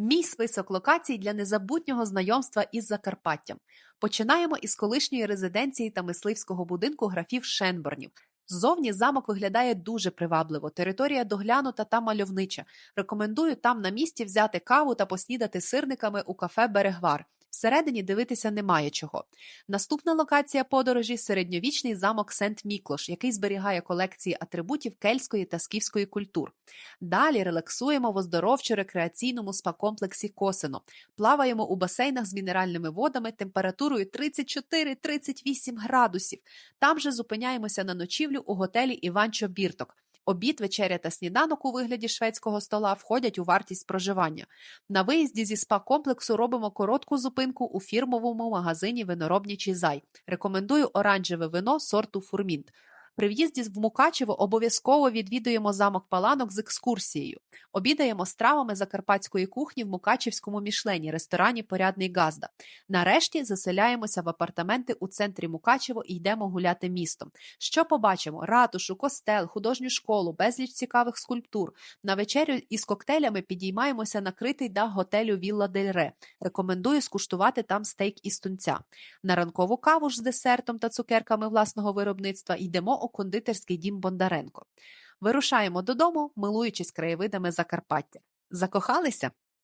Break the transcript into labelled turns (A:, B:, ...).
A: Мій список локацій для незабутнього знайомства із Закарпаттям. Починаємо із колишньої резиденції та мисливського будинку графів Шенборнів. Ззовні замок виглядає дуже привабливо. Територія доглянута та мальовнича. Рекомендую там на місці взяти каву та поснідати сирниками у кафе Берегвар. Всередині дивитися немає чого. Наступна локація подорожі середньовічний замок Сент Міклош, який зберігає колекції атрибутів кельтської та скіфської культур. Далі релаксуємо в оздоровчо-рекреаційному спа-комплексі Косино. Плаваємо у басейнах з мінеральними водами температурою 34-38 градусів. Там же зупиняємося на ночівлю у готелі Іванчо Бірток. Обід, вечеря та сніданок у вигляді шведського стола входять у вартість проживання. На виїзді зі спа-комплексу робимо коротку зупинку у фірмовому магазині Виноробнічий зай. Рекомендую оранжеве вино сорту Фурмінт. При в'їзді в Мукачево обов'язково відвідуємо замок Паланок з екскурсією. Обідаємо стравами закарпатської кухні в Мукачівському мішлені, ресторані Порядний Газда. Нарешті заселяємося в апартаменти у центрі Мукачево і йдемо гуляти містом. Що побачимо? Ратушу, костел, художню школу, безліч цікавих скульптур. На вечерю із коктейлями підіймаємося на критий дах готелю Вілла Дель Ре. Рекомендую скуштувати там стейк із тунця. На ранкову каву ж з десертом та цукерками власного виробництва йдемо у кондитерський дім Бондаренко. Вирушаємо додому, милуючись краєвидами Закарпаття. Закохалися?